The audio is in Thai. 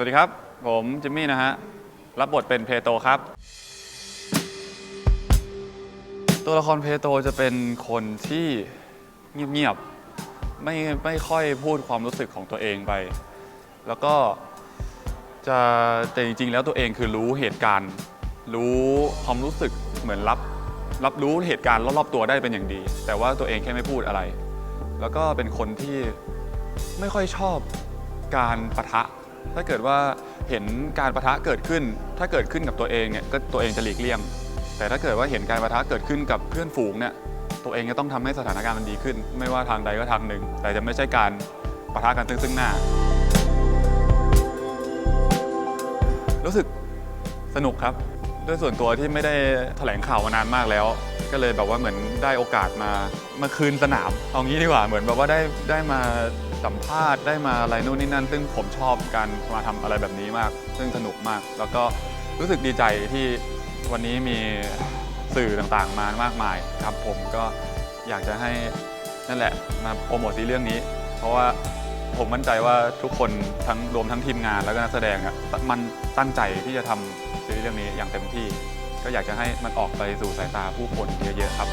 สวัสดีครับ ผมจิมมี่นะฮะ รับบทเป็นเพโตครับ ตัวละครเพโตจะเป็นคนที่เงียบๆ ไม่ไม่ค่อยพูดความรู้สึกของตัวเองไป แล้วก็จะแต่จริงๆ แล้วตัวเองคือรู้เหตุการณ์ รู้ความรู้สึกเหมือนรับรับรู้เหตุการณ์รอบๆตัวได้เป็นอย่างดี แต่ว่าตัวเองแค่ไม่พูดอะไร แล้วก็เป็นคนที่ไม่ค่อยชอบการปะทะ ถ้าเกิดว่าเห็นการปะทะเกิดขึ้น ถ้าเกิดขึ้นกับตัวเองเนี่ยก็ตัวเองจะหลีกเลี่ยง แต่ถ้าเกิดว่าเห็นการปะทะเกิดขึ้นกับเพื่อนฝูงเนี่ยตัวเองจะต้องทำให้สถานการณ์มันดีขึ้น ไม่ว่าทางใดก็ทางหนึ่ง แต่จะไม่ใช่การปะทะกันซึ่งซึ่งหน้า รู้สึกสนุกครับด้วยส่วนตัวที่ไม่ได้แถลงข่าวมานานมากแล้ว ก็เลยแบบว่าเหมือนได้โอกาสมามาคืนสนามเอางี้ดีกว่าเหมือนแบบว่าได้ได้มา สัมภาษณ์ได้มาอะไรนู่นนี่นั่น ซึ่งผมชอบการมาทำอะไรแบบนี้มาก ซึ่งสนุกมาก แล้วก็รู้สึกดีใจที่วันนี้มีสื่อต่างๆ มามากมายครับ ผมก็อยากจะให้นั่นแหละมาโปรโมทซีเรื่องนี้ เพราะว่าผมมั่นใจว่าทุกคนทั้งรวมทั้งทีมงานแล้วก็นักแสดงอะมันตั้งใจที่จะทำซีรีส์เรื่องนี้อย่างเต็มที่ ก็อยากจะให้มันออกไปสู่สายตาผู้คนเยอะๆครับ